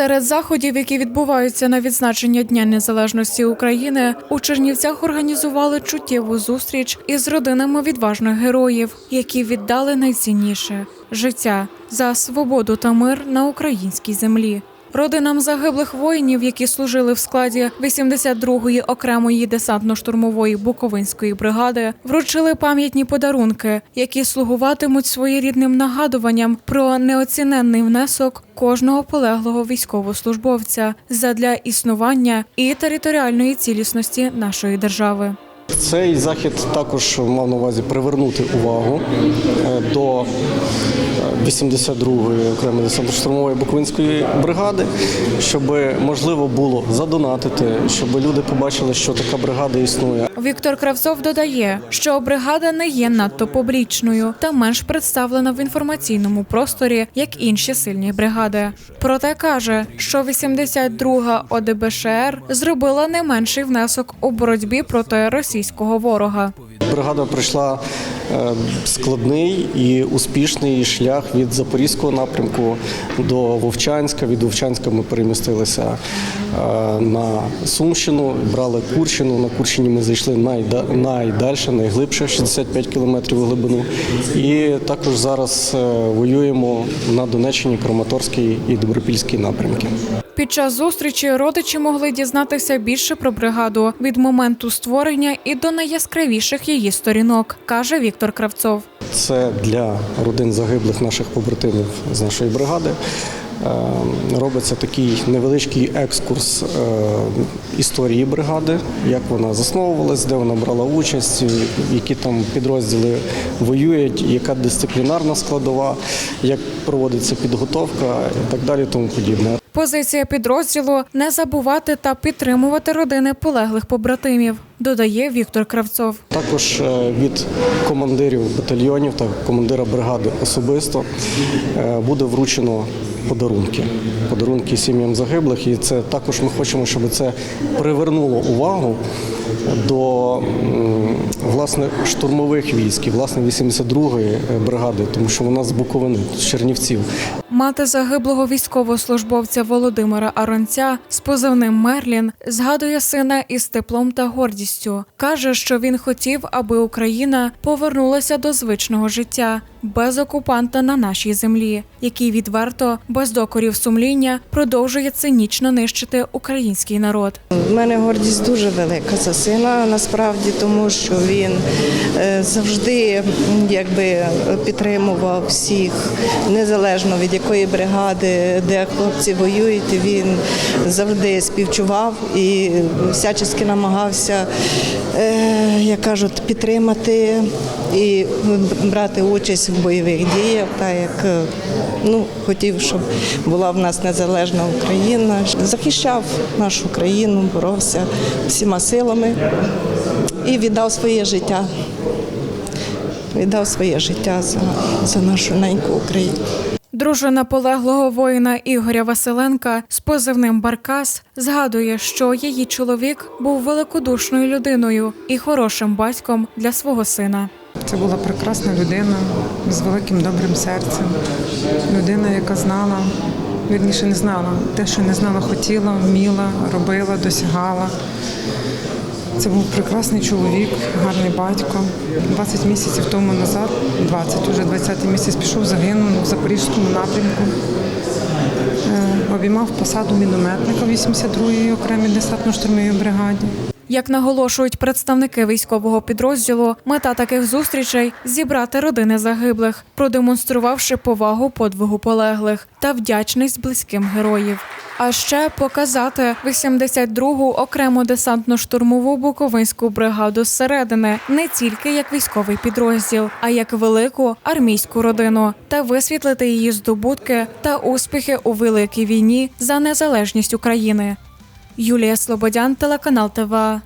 Серед заходів, які відбуваються на відзначення Дня Незалежності України, у Чернівцях організували чуттєву зустріч із родинами відважних героїв, які віддали найцінніше життя за свободу та мир на українській землі. Родинам загиблих воїнів, які служили в складі 82-ї окремої десантно-штурмової Буковинської бригади, вручили пам'ятні подарунки, які слугуватимуть своєрідним нагадуванням про неоціненний внесок кожного полеглого військовослужбовця задля існування і територіальної цілісності нашої держави. Цей захід також мав на увазі привернути увагу е, до 82-ї окремої десантно-штурмової Буковинської бригади, щоб можливо було задонатити, щоб люди побачили, що така бригада існує. Віктор Кравцов додає, що бригада не є надто публічною та менш представлена в інформаційному просторі, як інші сильні бригади. Проте каже, що 82-га ОДБШР зробила не менший внесок у боротьбі проти російського ворога. Бригада пройшла е, складний і успішний шлях від Запорізького напрямку до Вовчанська. Від Вовчанська ми перемістилися е, на Сумщину, брали Курщину. На Курщині ми зайшли найда- найдальше, найглибше 65 кілометрів у глибину. І також зараз е, воюємо на Донеччині, Краматорський і Добропільський напрямки. Під час зустрічі родичі могли дізнатися більше про бригаду від моменту створення і до найяскравіших її сторінок, каже Віктор Кравцов. Це для родин загиблих наших побратимів з нашої бригади. Е, Робиться такий невеличкий екскурс е, історії бригади, як вона засновувалась, де вона брала участь, які там підрозділи воюють, яка дисциплінарна складова, як проводиться підготовка і так далі, тому подібне. Позиція підрозділу не забувати та підтримувати родини полеглих побратимів, додає Віктор Кравцов. Також е, від командирів батальйонів та командира бригади особисто е, буде вручено подарунки. Подарунки сім'ям загиблих. І це також ми хочемо, щоб це привернуло увагу до власне штурмових військ, і, власне 82-ї бригади, тому що вона з Буковини, з Чернівців. Мати загиблого військовослужбовця Володимира Аронця з позивним Мерлін згадує сина із теплом та гордістю. каже, що він хотів, аби Україна повернулася до звичного життя без окупанта на нашій землі, який відверто, без докорів сумління, продовжує цинічно нищити український народ. У мене гордість дуже велика за сина, насправді, тому що він е, завжди якби підтримував всіх, незалежно від якої бригади, де хлопці воюють. Він завжди співчував і всячески намагався, е, як кажуть, підтримати і брати участь в бойових діях, так як е, ну, хотів, щоб була в нас незалежна Україна. Захищав нашу країну, боровся всіма силами і віддав своє життя. Віддав своє життя за, за нашу неньку Україну. Дружина полеглого воїна Ігоря Василенка з позивним Баркас згадує, що її чоловік був великодушною людиною і хорошим батьком для свого сина. Це була прекрасна людина з великим добрим серцем. Людина, яка знала, вірніше не знала, те, що не знала, хотіла, вміла, робила, досягала. Це був прекрасний чоловік, гарний батько. 20 місяців тому назад, 20, уже 20-й місяць пішов, загинув в Запорізькому напрямку. Е, Обіймав посаду мінометника 82-ї окремій десантно-штурмовій бригаді. Як наголошують представники військового підрозділу, мета таких зустрічей зібрати родини загиблих, продемонструвавши повагу подвигу полеглих та вдячність близьким героїв. А ще показати 82-гу окрему десантно-штурмову буковинську бригаду зсередини не тільки як військовий підрозділ, а як велику армійську родину та висвітлити її здобутки та успіхи у великій війні за незалежність України. Юлія Слободян, телеканал ТВА.